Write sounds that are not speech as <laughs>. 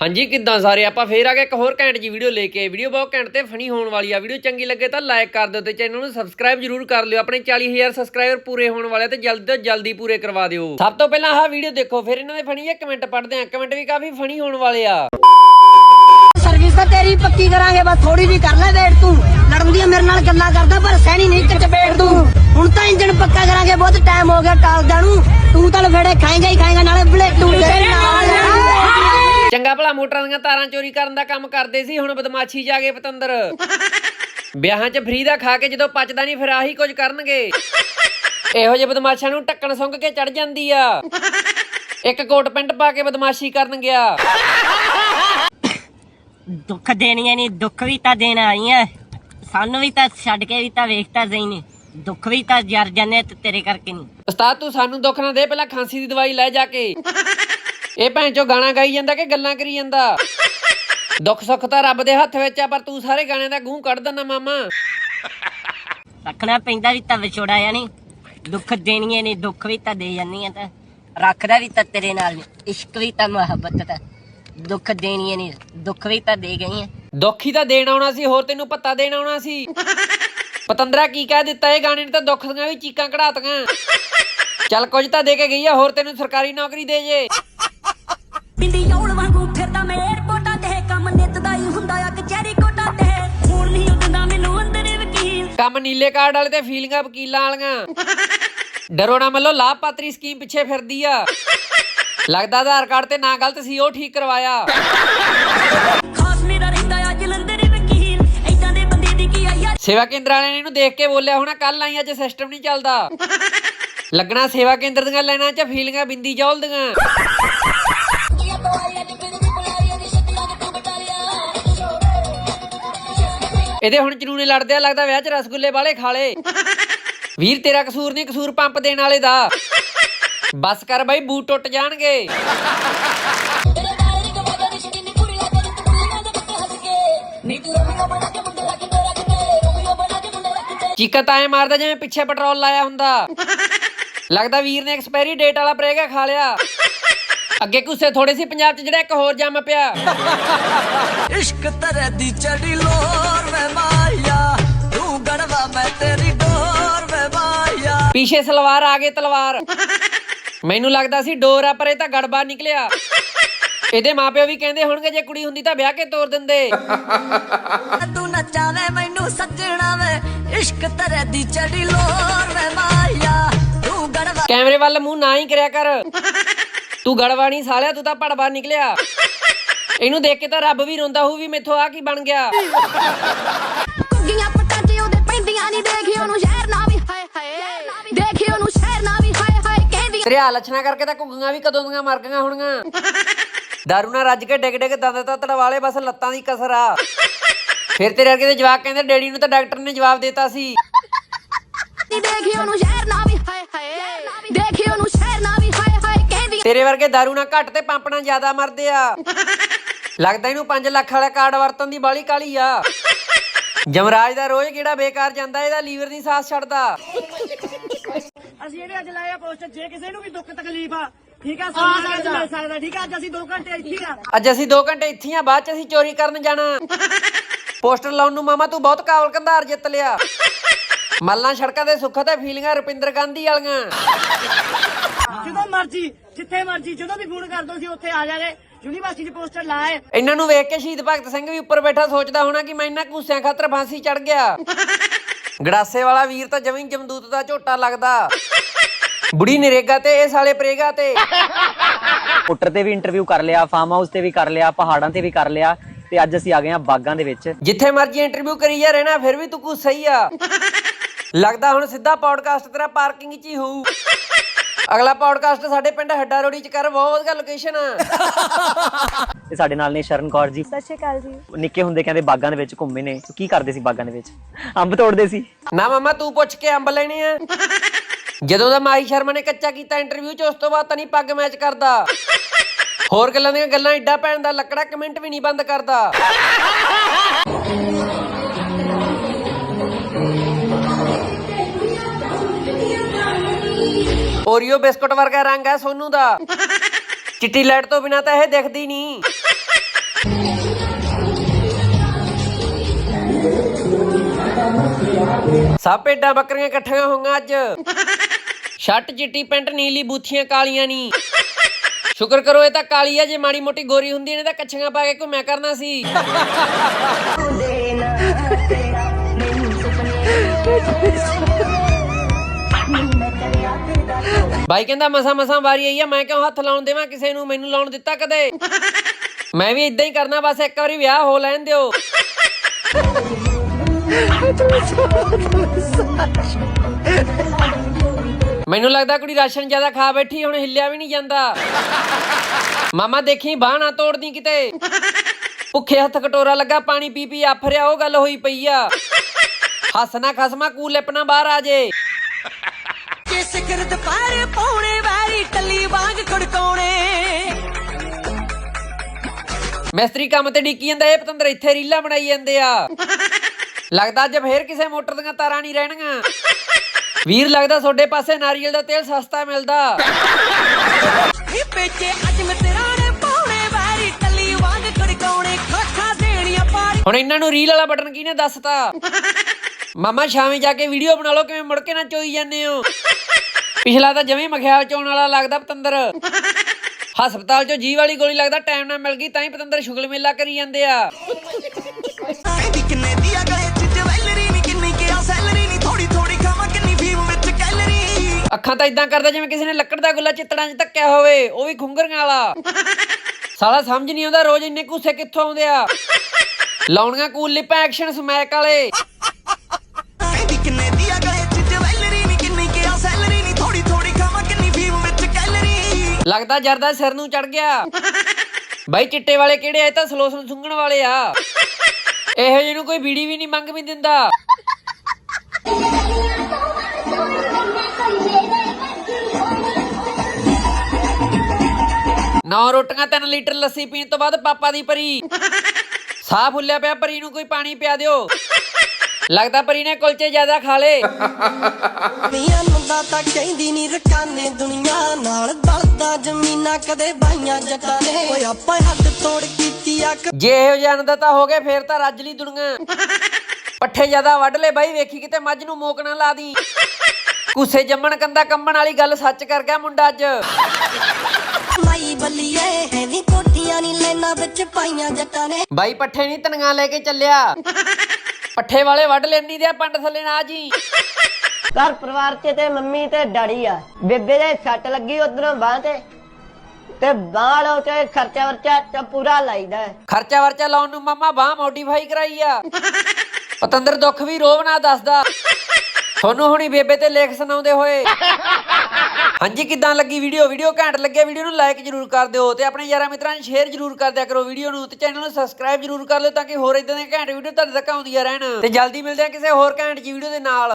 ਹਾਂਜੀ ਕਿੱਦਾਂ ਸਾਰੇ? ਆਪਾਂ ਫੇਰ ਆ ਗਏ ਇੱਕ ਹੋਰ ਘੈਂਟ ਜੀ ਵੀਡੀਓ ਲੈ ਕੇ ਵੀਡੀਓ ਬਹੁਤ ਘੈਂਟ ਤੇ ਫਨੀ ਹੋਣ ਵਾਲੀ ਆ। ਵੀਡੀਓ ਚੰਗੀ ਲੱਗੇ ਤਾਂ ਲਾਈਕ ਕਰ ਦਿਓ ਤੇ ਚੈਨਲ ਨੂੰ ਸਬਸਕ੍ਰਾਈਬ ਜਰੂਰ ਕਰ ਲਿਓ। ਆਪਣੇ 40000 ਸਬਸਕ੍ਰਾਈਬਰ ਪੂਰੇ ਹੋਣ ਵਾਲੇ ਆ ਤੇ ਜਲਦੀ ਤੋਂ ਜਲਦੀ ਪੂਰੇ ਕਰਵਾ ਦਿਓ। ਸਭ ਤੋਂ ਪਹਿਲਾਂ ਆਹ ਵੀਡੀਓ ਦੇਖੋ। ਫਿਰ ਇਹਨਾਂ ਦੇ ਫਨੀ ਜਿਹੇ ਕਮੈਂਟ ਪੜ੍ਹਦੇ ਆ। ਕਮੈਂਟ ਵੀ ਕਾਫੀ ਫਨੀ ਹੋਣ ਵਾਲੇ ਆ। ਸਰਵਿਸ ਤਾਂ ਤੇਰੀ ਪੱਕੀ ਕਰਾਂਗੇ ਬਸ ਥੋੜੀ ਜੀ ਕਰ ਲੈ ਵੇਟ ਤੂੰ। ਲੜਨ ਦੀਆਂ ਮੇਰੇ ਨਾਲ ਗੱਲਾਂ ਕਰਦਾ ਪਰ ਸਹਿਣੀ ਨਹੀਂ ਤੇ ਚਪੇੜ ਤੂੰ। ਹੁਣ ਤਾਂ ਇੰਜਣ ਪੱਕਾ ਕਰਾਂਗੇ ਬਹੁਤ ਟਾਈਮ ਹੋ ਗਿਆ ਟਾਲਦਾ ਨੂੰ। ਤੂੰ ਤਾਂ ਲਫੇੜੇ ਖਾਏਗਾ ਹੀ ਖਾਏਗਾ ਨਾਲੇ ਬਲੇਟੂ ਤੇਰੇ ਨਾਲ। ਚੰਗਾ ਭਲਾ ਮੋਟਰਾਂ ਦੀਆਂ ਤਾਰਾਂ ਚੋਰੀ ਕਰਨ ਦਾ ਕੰਮ ਕਰਦੇ ਸੀ ਹੁਣ ਬਦਮਾਸ਼ੀ ਜਾ ਗਏ ਪਤੰਦਰ। ਵਿਆਹਾਂ 'ਚ ਫਰੀ ਦਾ ਖਾ ਕੇ ਜਦੋਂ ਪਚਦਾ ਨਹੀਂ ਫਿਰ ਆਹੀ ਕੁਝ ਕਰਨਗੇ। ਇਹੋ ਜਿਹੇ ਬਦਮਾਸ਼ਾਂ ਨੂੰ ਟੱਕਣ ਸੁੰਘ ਕੇ ਚੜ ਜਾਂਦੀ ਆ। ਇੱਕ ਕੋਟ ਪੈਂਟ ਪਾ ਕੇ ਬਦਮਾਸ਼ੀ ਕਰਨ ਗਿਆ। ਦੁੱਖ ਦੇਣੀਆਂ ਨਹੀਂ ਦੁੱਖ ਵੀ ਤਾਂ ਦੇਣ ਆਈਆਂ। ਸਾਨੂੰ ਵੀ ਤਾਂ ਛੱਡ ਕੇ ਵੀ ਤਾਂ ਵੇਖਤਾ ਸਹੀ ਨੇ। ਦੁੱਖ ਵੀ ਤਾਂ ਜਰ ਜਾਂਦੇ ਤੇ ਤੇਰੇ ਕਰਕੇ ਨਹੀਂ। ਉਸਤਾਦ ਤੂੰ ਸਾਨੂੰ ਦੁੱਖ ਨਾ ਦੇ ਪਹਿਲਾਂ ਖਾਂਸੀ ਦੀ ਦਵਾਈ ਲੈ ਜਾ ਕੇ। ਇਹ ਭੈਣ ਚੋ ਗਾਣਾ ਗਾਈ ਜਾਂਦਾ ਕਿ ਗੱਲਾਂ ਕਰੀ ਜਾਂਦਾ? ਦੁੱਖ ਸੁੱਖ ਤਾਂ ਰੱਬ ਦੇ ਹੱਥ ਵਿੱਚ ਆ ਪਰ ਤੂੰ ਸਾਰੇ ਗਾਣਿਆਂ ਦਾ ਗੂੰ ਕੱਢ ਦਿੰਦਾ ਮਾਮਾ। ਰੱਖਣਾ ਪੈਂਦਾ ਵੀ ਤਾਂ ਵਿਛੋੜਾ ਨਹੀਂ। ਦੁੱਖ ਦੇਣੀਆਂ ਨਹੀਂ ਦੁੱਖ ਵੀ ਤਾਂ ਦੇ ਜਾਂਦੀਆਂ ਤਾਂ। ਰੱਖਦਾ ਵੀ ਤਾਂ ਤੇਰੇ ਨਾਲ ਨੀ। ਇਸ਼ਕ ਵੀ ਤਾਂ ਮੁਹੱਬਤ ਤਾਂ ਦੁੱਖ ਦੇਣੀਆਂ ਨਹੀਂ ਦੁੱਖ ਵੀ ਤਾਂ ਦੇ ਗਈਆਂ ਦੁੱਖ ਹੀ ਤਾਂ ਦੇਣ ਆਉਣਾ ਸੀ ਹੋਰ ਤੈਨੂੰ ਪੱਤਾ ਦੇਣ ਆਉਣਾ ਸੀ। ਪਤੰਦਰਾ ਕੀ ਕਹਿ ਦਿੱਤਾ ਇਹ ਗਾਣੇ ਨੇ ਤਾਂ ਦੁੱਖ ਦੀਆਂ ਵੀ ਚੀਕਾਂ ਕਢਾਤੀਆਂ ਚੱਲ ਕੁਝ ਤਾਂ ਦੇ ਕੇ ਗਈ ਆ ਹੋਰ ਤੈਨੂੰ ਸਰਕਾਰੀ ਨੌਕਰੀ ਦੇ ਜੇ। ਬਿੰਦੀ ਯੌਲ ਵਾਂਗੂ ਫਿਰਦਾ ਮੈਂ 에어ਪੋਰਟਾਂ ਤੇ। ਕੰਮ ਨਿੱਤ ਦਾ ਹੀ ਹੁੰਦਾ ਆ ਕਚਹਿਰੀ ਕੋਟਾਂ ਤੇ। ਹੁਣ ਨਹੀਂ ਉੱਡਦਾ ਮੈਨੂੰ ਅੰਦਰ ਵਕੀਲ। ਕੰਮ ਨੀਲੇ ਕਾਰਡ ਵਾਲੇ ਤੇ ਫੀਲਿੰਗਾਂ ਵਕੀਲਾਂ ਵਾਲੀਆਂ। ਡਰੋ ਨਾ ਮੱਲੋ ਲਾਭਪਾਤਰੀ ਸਕੀਮ ਪਿੱਛੇ ਫਿਰਦੀ ਆ। ਲੱਗਦਾ ਆਧਾਰ ਕਾਰਡ ਤੇ ਨਾ ਗਲਤ ਸੀ ਉਹ ਠੀਕ ਕਰਵਾਇਆ। ਖਾਸ ਮੇਰਾ ਰਹਿੰਦਾ ਆ ਜਲੰਧਰ ਵਕੀਲ। ਐਦਾਂ ਦੇ ਬੰਦੇ ਦੀ ਕੀ ਆ ਯਾਰ। ਸੇਵਾ ਕੇਂਦਰ ਵਾਲਿਆਂ ਨੇ ਇਹਨੂੰ ਦੇਖ ਕੇ ਬੋਲਿਆ ਹੋਣਾ ਕੱਲ ਆਈ ਅੱਜ ਸਿਸਟਮ ਨਹੀਂ ਚੱਲਦਾ। ਲੱਗਣਾ ਸੇਵਾ ਕੇਂਦਰ ਦੀਆਂ ਲਾਈਨਾਂ 'ਚ ਫੀਲਿੰਗਾਂ ਬਿੰਦੀ ਜੋਲਦੀਆਂ ਇਹਦੇ ਹੁਣ ਜਨੂਨੇ ਲੜਦੇ ਆ ਲੱਗਦਾ ਵਿਆਹ 'ਚ ਰਸਗੁੱਲੇ ਵਾਲੇ ਖਾਲੇ ਵੀਰ, ਤੇਰਾ ਕਸੂਰ ਨਹੀਂ ਕਸੂਰ ਪੰਪ ਦੇਣ ਵਾਲੇ ਦਾ। ਬਸ ਕਰ ਬਾਈ, ਬੂਟ ਟੁੱਟ ਜਾਣਗੇ। ਚੀਕਾ ਤਾਂ ਐ ਮਾਰਦਾ ਜਿਵੇਂ ਪਿੱਛੇ ਪੈਟਰੋਲ ਲਾਇਆ ਹੁੰਦਾ। ਲੱਗਦਾ ਵੀਰ ਨੇ ਐਕਸਪਾਇਰੀ ਡੇਟ ਵਾਲਾ ਪ੍ਰੇਗਾ ਖਾ ਲਿਆ। ਅੱਗੇ ਕੁੱਸੇ ਥੋੜੇ ਸੀ ਪੰਜਾਬ 'ਚ ਜਿਹੜਾ ਇੱਕ ਹੋਰ ਜੰਮ ਪਿਆ। ਇਸ਼ਕ ਤਰੇ ਦੀ ਚੜੀ ਲੋਰ ਤੇਰੀ ਡੋਰ ਵੇ ਮਾਇਆ ਪਿੱਛੇ ਸਲਵਾਰ ਆ ਗਏ ਤਲਵਾਰ। ਮੈਨੂੰ ਲੱਗਦਾ ਸੀ ਡੋਰ ਆ ਪਰ ਇਹ ਤਾਂ ਗੜਬਾ ਨਿਕਲਿਆ। ਇਹਦੇ ਮਾਪਿਓ ਵੀ ਕਹਿੰਦੇ ਹੋਣਗੇ ਜੇ ਕੁੜੀ ਹੁੰਦੀ ਤਾਂ ਵਿਆਹ ਕੇ ਤੋਰ ਦਿੰਦੇ। ਤੂੰ ਨਚਾਵੇ ਮੈਨੂੰ ਸੱਜਣਾ ਵੇ ਇਸ਼ਕ ਤਰੇ ਦੀ ਚੜੀ ਲੋਰ ਵੇ ਮਾਇਆ ਤੂੰ ਗੜਵਾ ਕੈਮਰੇ ਵੱਲ ਮੂੰਹ ਨਾ ਹੀ ਕਰਿਆ ਕਰ। ਤੂੰ ਗੜਵਾ ਨਹੀਂ ਸਾਲਿਆ ਤੂੰ ਤਾਂ ਪੜਵਾ ਨਿਕਲਿਆ। ਇਹਨੂੰ ਦੇਖ ਕੇ ਤਾਂ ਰੱਬ ਵੀ ਰੋਂਦਾ ਹੋਊ ਵੀ ਮੈਥੋਂ ਆ ਕੀ ਬਣ ਗਿਆ। ਦੇਖੀ ਉਹਨੂੰ ਸ਼ਹਿਰ ਨਾ ਵੀ ਹਾਏ ਹਾਏ। ਦੇਖੀ ਉਹਨੂੰ ਸ਼ਹਿਰ ਨਾ ਵੀ ਹਾਏ ਹਾਏ ਕਹਿੰਦੀ ਤੇਰੇ ਹਾਲ ਲੱਛਣਾ ਕਰਕੇ ਤਾਂ ਘੁੱਗੀਆਂ ਵੀ ਕਦੋਂ ਦੀਆਂ ਮਰ ਗਈਆਂ ਹੋਣਗੀਆਂ। ਦਾਰੂ ਨਾਲ ਰੱਜ ਕੇ ਡਿੱਗ ਡਿੱਗ ਦੰਦ ਤਾਂ ਤੜਵਾਲੇ ਬਸ ਲੱਤਾਂ ਦੀ ਕਸਰ ਆ। ਫਿਰ ਤੇਰੇ ਵਰਗੇ ਦੇ ਜਵਾਕ ਕਹਿੰਦੇ ਡੈਡੀ ਨੂੰ ਤਾਂ ਡਾਕਟਰ ਨੇ ਜਵਾਬ ਦਿੱਤਾ ਸੀ। ਦੇਖੀ ਉਹਨੂੰ ਸ਼ਹਿਰ ਨਾ ਵੀ ਹਾਏ ਹਾਏ। ਦੇਖੀ ਉਹਨੂੰ ਸ਼ਹਿਰ ਨਾ ਵੀ ਹਾਏ ਹਾਏ ਕਹਿੰਦੀ ਤੇਰੇ ਵਰਗੇ ਦਾਰੂ ਨਾਲ ਘੱਟ ਤੇ ਪੰਪ ਨਾਲ ਜ਼ਿਆਦਾ ਮਰਦੇ ਆ। ਲੱਗਦਾ ਇਹਨੂੰ 5 ਲੱਖ ਵਾਲਾ ਕਾਰਡ ਵਰਤਣ ਦੀ ਬਾਲੀ ਕਾਲੀ ਆ। ਜਮਰਾਜ ਦਾ ਰੋਜ਼ ਕਿਹੜਾ ਬੇਕਾਰ ਜਾਂਦਾ ਇਹਦਾ ਲੀਵਰ ਨਹੀਂ ਸਾਥ ਛੱਡਦਾ। ਅਸੀਂ ਇਹਦੇ ਅੱਜ ਲਾਇਆ ਪੋਸਟਰ ਜੇ ਕਿਸੇ ਨੂੰ ਵੀ ਦੁੱਖ ਤਕਲੀਫ ਆ ਠੀਕ ਆ ਸਾਨੂੰ ਮਿਲ ਸਕਦਾ ਠੀਕ ਆ? ਅੱਜ ਅਸੀਂ 2 ਘੰਟੇ ਇੱਥੇ ਆ। ਅੱਜ ਅਸੀਂ 2 ਘੰਟੇ ਇੱਥੇ ਹੀ ਆ ਬਾਅਦ ਚ ਅਸੀਂ ਚੋਰੀ ਕਰਨ ਜਾਣਾ। ਪੋਸਟਰ ਲਾਉਣ ਨੂੰ ਮਾਮਾ ਤੂੰ ਬਹੁਤ ਕਾਬਲ ਕੰਧਾਰ ਜਿੱਤ ਲਿਆ। ਮੱਲਾਂ ਸੜਕਾਂ ਤੇ ਸੁੱਖ ਤੇ ਫੀਲਿੰਗਾਂ ਰੁਪਿੰਦਰ ਗਾਂਧੀ ਵਾਲੀਆਂ। ਜਦੋਂ ਮਰਜ਼ੀ ਜਿੱਥੇ ਮਰਜ਼ੀ ਜਦੋਂ ਵੀ ਫੋਨ ਕਰ ਦੋ ਸੀ ਉੱਥੇ ਆ ਜਾਗੇ। ਯੂਨੀਵਰਸਿਟੀ 'ਚ ਪੋਸਟਰ ਲਾਏ। ਇਹਨਾਂ ਨੂੰ ਵੇਖ ਕੇ ਸ਼ਹੀਦ ਭਗਤ ਸਿੰਘ ਵੀ ਉੱਪਰ ਬੈਠਾ ਸੋਚਦਾ ਹੋਣਾ ਕਿ ਮੈਂ ਇਹਨਾਂ ਕੂਸਿਆਂ ਖਾਤਰ ਫਾਂਸੀ ਚੜ ਗਿਆ। <laughs> ਗੜਾਸੇ ਵਾਲਾ ਵੀਰ ਤਾਂ ਜਮੀਂ ਜਮਦੂਤ ਦਾ ਝੋਟਾ ਲੱਗਦਾ। ਬੁੜੀ ਨਰੇਗਾ ਤੇ ਇਹ ਸਾਲੇ ਪ੍ਰੇਗਾ ਤੇ। ਪੁੱਟਰ ਤੇ ਵੀ ਇੰਟਰਵਿਊ ਕਰ ਲਿਆ ਫਾਰਮ ਹਾਊਸ ਤੇ ਵੀ ਕਰ ਲਿਆ ਪਹਾੜਾਂ ਤੇ ਵੀ ਕਰ ਲਿਆ ਤੇ ਅੱਜ ਅਸੀਂ ਆ ਗਏ ਆ ਬਾਗਾਂ ਦੇ ਵਿੱਚ। ਜਿੱਥੇ ਮਰਜ਼ੀ ਇੰਟਰਵਿਊ ਕਰੀ ਜਾ ਰਹਿਣਾ ਫਿਰ ਵੀ ਤੂੰ ਕੁਛ ਸਹੀ ਆ। <laughs> ਲੱਗਦਾ ਹੁਣ ਸਿੱਧਾ ਪੌਡਕਾਸਟ ਤੇਰਾ ਪਾਰਕਿੰਗ 'ਚ ਹੀ ਹੋਊ। <laughs> ਅਗਲਾ ਪੌਡਕਾਸਟ ਸਾਡੇ ਪਿੰਡ ਹੱਡਾ ਰੋੜੀ 'ਚ ਕਰ ਬਹੁਤ ਵਧੀਆ ਲੋਕੇਸ਼ਨ ਆ। ਤੇ ਸਾਡੇ ਨਾਲ ਨੇ ਸ਼ਰਨ ਕੌਰ ਜੀ। ਸਤਿ ਸ਼੍ਰੀ ਅਕਾਲ ਜੀ। ਨਿੱਕੇ ਹੁੰਦੇ ਕਹਿੰਦੇ ਬਾਗਾਂ ਦੇ ਵਿੱਚ ਘੁੰਮੇ ਨੇ। ਕੀ ਕਰਦੇ ਸੀ ਬਾਗਾਂ ਦੇ ਵਿੱਚ? ਅੰਬ ਤੋੜਦੇ ਸੀ। ਨਾ ਮਾਮਾ ਤੂੰ ਪੁੱਛ ਕੇ ਅੰਬ ਲੈਣੇ ਆ। ਜਦੋਂ ਦਾ ਮਾਹੀ ਸ਼ਰਮਾ ਨੇ ਕੱਚਾ ਕੀਤਾ ਇੰਟਰਵਿਊ 'ਚ ਉਸ ਤੋਂ ਬਾਅਦ ਤਾਂ ਨਹੀਂ ਪੱਗ ਮੈਚ ਕਰਦਾ। ਹੋਰ ਗੱਲਾਂ ਦੀਆਂ ਗੱਲਾਂ ਏਡਾ ਪੈਣ ਦਾ ਲੱਕੜਾ ਕਮੈਂਟ ਵੀ ਨਹੀਂ ਬੰਦ ਕਰਦਾ। ਓਰੀਓ ਬਿਸਕਟ ਵਰਗਾ ਰੰਗ ਹੈ ਸੋਨੂ ਦਾ। ਚਿੱਟੀ ਲੈਟ ਤੋਂ ਬਿਨਾ ਤਾਂ ਇਹ ਦਿਖਦੀ ਨਹੀਂ। ਸਭ ਭੇਡਾਂ ਬੱਕਰੀਆਂ ਇਕੱਠੀਆਂ ਹੋਈਆਂ ਅੱਜ। ਛੱਟ ਚਿੱਟੀ ਪੈਂਟ, ਨੀਲੀ ਬੂਥੀਆਂ, ਕਾਲੀਆਂ ਨਹੀਂ ਸ਼ੁਕਰ ਕਰੋ ਇਹ ਤਾਂ ਕਾਲੀ ਹੈ ਜੇ ਮਾੜੀ ਮੋਟੀ ਗੋਰੀ ਹੁੰਦੀ ਨੇ ਤਾਂ ਕੱਛੀਆਂ ਪਾ ਕੇ ਘੁੰਮਿਆ ਕਰਨਾ ਸੀ। ਬਾਈ ਕਹਿੰਦਾ ਮਸਾ ਮਸਾ ਵਾਰੀ ਆਈ ਆ, ਮੈਂ ਕਿਉਂ ਹੱਥ ਲਾਉਣ ਦੇਵਾਂ ਕਿਸੇ ਨੂੰ? ਮੈਨੂੰ ਲਾਉਣ ਦਿੱਤਾ ਕਦੇ? ਮੈਂ ਵੀ ਇਦਾਂ ਹੀ ਕਰਨਾ, ਬਸ ਇੱਕ ਵਾਰੀ ਵਿਆਹ ਹੋ ਲੈਣ ਦਿਓ। ਮੈਨੂੰ ਲੱਗਦਾ ਕੁੜੀ ਰਾਸ਼ਨ ਜ਼ਿਆਦਾ ਖਾ ਬੈਠੀ ਹੁਣ ਹਿੱਲਿਆ ਵੀ ਨਹੀਂ ਜਾਂਦਾ। ਮਾਮਾ ਦੇਖੀ, ਬਾਹ ਨਾ ਤੋੜਦੀ ਕਿਤੇ। ਭੁੱਖੇ ਹੱਥ ਕਟੋਰਾ ਲੱਗਾ, ਪਾਣੀ ਪੀ ਪੀ ਆਫਰਿਆ, ਉਹ ਗੱਲ ਹੋਈ ਪਈ ਆ। ਹੱਸਣਾ ਖਸਮਾ ਕੂਲ ਲਿਪਣਾ ਬਾਹਰ ਆ ਜੇ। ਸਿਖਰ ਦੁਪਹਿਰੇ ਪੌਣੇ ਵੈਰੀ ਟੱਲੀ ਵਾਂਗ ਖੜਕਾਉਣੇ। ਮਿਸਤਰੀ ਕੰਮ ਤੇ ਡਿੱਕੀ ਜਾਂਦਾ ਇਹ ਪਤੰਦਰ ਇੱਥੇ ਰੀਲਾਂ ਬਣਾਈ ਜਾਂਦੇ ਆ। ਲੱਗਦਾ ਅੱਜ ਫੇਰ ਕਿਸੇ ਮੋਟਰ ਦੀਆਂ ਤਾਰਾਂ ਨਹੀਂ ਰਹਿਣਗੀਆਂ। ਵੀਰ ਲੱਗਦਾ ਤੁਹਾਡੇ ਪਾਸੇ ਨਾਰੀਅਲ ਦਾ ਤੇਲ ਸਸਤਾ ਮਿਲਦਾ। ਨੀ ਪੇਚੇ ਅੱਜ ਮੈਂ ਤੇਰਾ ਨੇ ਪੌਣੇ ਵੈਰੀ ਟੱਲੀ ਵਾਂਗ ਖੜਕਾਉਣੇ ਖਾਖਾ ਦੇਣੀਆਂ ਪਾਰੀ ਹੁਣ ਇਹਨਾਂ ਨੂੰ ਰੀਲ ਵਾਲਾ ਬਟਨ ਕਿਹਨੇ ਦੱਸਤਾ? ਮਾਮਾ ਸ਼ਾਮੇ ਜਾ ਕੇ ਵੀਡੀਓ ਬਣਾ ਲਓ ਕਿਵੇਂ ਮੁੜ ਕੇ ਨਾ ਚੋਈ ਜਾਂਦੇ ਹੋ? ਪਿਛਲਾ ਤਾਂ ਜਵੇਂ ਮਖਿਆਲ ਚੋਣ ਵਾਲਾ ਲੱਗਦਾ ਪਤੰਦਰ। ਹਸਪਤਾਲ ਚੋਂ ਜੀ ਵਾਲੀ ਗੋਲੀ ਲੱਗਦਾ ਟਾਈਮ ਨਾਲ ਮਿਲ ਗਈ ਤਾਂ ਹੀ ਪਤੰਦਰ ਸ਼ੁਗਲ ਮੇਲਾ ਕਰੀ ਜਾਂਦੇ ਆ। ਕਹਿੰਦੀ ਕਿੰਨੇ ਦੀ ਆ ਗਏ ਚ ਜਵੈਲਰੀ ਨਹੀਂ ਕਿੰਨੀ ਕਿਹਾ ਸੈਲਰੀ ਨਹੀਂ ਥੋੜੀ ਥੋੜੀ ਖਾਵਾਂ ਕਿੰਨੀ ਫੀਮ ਵਿੱਚ ਕੈਲਰੀ। ਅੱਖਾਂ ਤਾਂ ਇਦਾਂ ਕਰਦਾ ਜਿਵੇਂ ਕਿਸੇ ਨੇ ਲੱਕੜ ਦਾ ਗੁੱਲਾ ਚਿੱਤੜਾਂ 'ਚ ਧੱਕਿਆ ਹੋਵੇ ਉਹ ਵੀ ਖੁੰਗਰੀਆਂ ਵਾਲਾ। ਸਾਲਾ ਸਮਝ ਨਹੀਂ ਆਉਂਦਾ ਰੋਜ਼ ਇੰਨੇ ਕੁੱਸੇ ਕਿੱਥੋਂ ਆਉਂਦੇ ਆ। ਲਾਉਣੀਆਂ ਕੂਲ ਲਿਪਾਂ ਐਕਸ਼ਨ ਸਮੈਕ ਵਾਲੇ। ਲੱਗਦਾ ਜਰਦਾ ਸਿਰ ਨੂੰ ਚੜ ਗਿਆ। ਬਾਈ ਚਿੱਟੇ ਵਾਲੇ ਕਿਹੜੇ ਆ? ਤਾਂ ਸਲੋਸਨ ਸੁੰਘਣ ਵਾਲੇ ਆ। ਇਹੋ ਜਿਹੇ ਕੋਈ ਬੀੜੀ ਵੀ ਨਹੀਂ ਮੰਗ ਵੀ ਦਿੰਦਾ। ਨੌ ਰੋਟੀਆਂ 3 ਲੀਟਰ ਲੱਸੀ ਪੀਣ ਤੋਂ ਬਾਅਦ ਪਾਪਾ ਦੀ ਪਰੀ। ਸਾਹ ਫੁੱਲਿਆ ਪਿਆ, ਪਰੀ ਨੂੰ ਕੋਈ ਪਾਣੀ ਪਿਆ ਦਿਓ। ਲੱਗਦਾ ਪਰੀ ਨੇ ਕੁਲਚੇ ਜ਼ਿਆਦਾ ਖਾ ਲੇ ਮੀਆਂ ਮੁੰਡਾ ਤਾਂ ਕਹਿੰਦੀ ਨਹੀਂ ਰਕਾਨੇ ਦੁਨੀਆ ਨਾਲ। ਦਲਦਾ ਜ਼ਮੀਨਾਂ ਕਦੇ ਬਾਈਆਂ ਜੱਟਾਂ ਨੇ। ਓਏ ਆਪਾਂ ਹੱਦ ਤੋੜ ਕੀਤੀ ਆ ਜੇ ਇਹੋ ਜਿਹੇ ਅੰਨਦਾਤਾ ਹੋ ਗਏ ਫੇਰ ਤਾਂ ਰੱਜ ਲਈ ਦੁਨੀਆ। ਪੱਠੇ ਜ਼ਿਆਦਾ ਵੱਢ ਲੈ ਬਾਈ ਵੇਖੀ ਕਿਤੇ ਮੱਝ ਨੂੰ ਮੋਕ ਨਾ ਲਾ ਦੀ। ਕੁੱਸੇ ਜੰਮਣ ਕੰਦਾ ਕੰਬਣ ਵਾਲੀ ਗੱਲ ਸੱਚ ਕਰ ਗਿਆ ਮੁੰਡਾ ਅੱਜ। ਮਾਈ ਬੱਲੀਏ ਹੈ ਨੀ ਕੋਠੀਆਂ ਨਹੀਂ ਲੈਣਾ ਵਿੱਚ ਪਾਈਆਂ ਜੱਟਾਂ ਨੇ। ਬਾਈ ਪੱਠੇ ਨਹੀਂ ਤਣੀਆਂ ਲੈ ਕੇ ਚੱਲਿਆ। ਪੱਠੇ ਵਾਲੇ ਵੱਢ ਲੈਣੀ ਦੇ ਪੰਡ ਥੱਲੇ ਨਾ ਜੀ। ਘਰ ਪਰਿਵਾਰ 'ਚ ਤੇ ਮੰਮੀ ਤੇ ਡੈਡੀ ਆ। ਬੇਬੇ ਦੇ ਸੱਟ ਲੱਗੀ ਉਧਰੋਂ ਬਾਹ ਤੇ। ਤੇ ਬਾਹ ਲੋ ਤੇ ਖਰਚਾ ਵਰਚਾ ਚ ਪੂਰਾ ਲਾਈਦਾ। ਖਰਚਾ ਵਰਚਾ ਲਾਉਣ ਨੂੰ ਮਾਮਾ ਬਾਹ ਮੋਡੀਫਾਈ ਕਰਾਈ ਆ। ਪਤੰਦਰ ਦੁੱਖ ਵੀ ਰੋਵ ਨਾ ਦੱਸਦਾ। ਤੁਹਾਨੂੰ ਹੁਣੀ ਬੇਬੇ ਤੇ ਲੇਖ ਸੁਣਾਉਂਦੇ ਹੋਏ। ਹਾਂਜੀ, ਕਿੱਦਾਂ ਲੱਗੀ ਵੀਡੀਓ? ਵੀਡੀਓ ਘੈਂਟ ਲੱਗੇ ਵੀਡੀਓ ਨੂੰ ਲਾਈਕ ਜਰੂਰ ਕਰ ਦਿਓ ਤੇ ਆਪਣੇ ਯਾਰਾਂ ਮਿੱਤਰਾਂ ਨੂੰ ਸ਼ੇਅਰ ਜਰੂਰ ਕਰ ਦਿਆ ਕਰੋ ਵੀਡੀਓ ਨੂੰ ਤੇ ਚੈਨਲ ਨੂੰ ਸਬਸਕ੍ਰਾਈਬ ਜਰੂਰ ਕਰ ਲਿਓ ਤਾਂ ਕਿ ਹੋਰ ਇਦਾਂ ਦੀਆਂ ਘੈਂਟ ਵੀਡੀਓ ਤੁਹਾਡੇ ਤੱਕ ਆਉਂਦੀਆਂ ਰਹਿਣ। ਤੇ ਜਲਦੀ ਮਿਲਦੇ ਹਾਂ ਕਿਸੇ ਹੋਰ ਘੈਂਟ ਜੀ ਵੀਡੀਓ ਦੇ ਨਾਲ।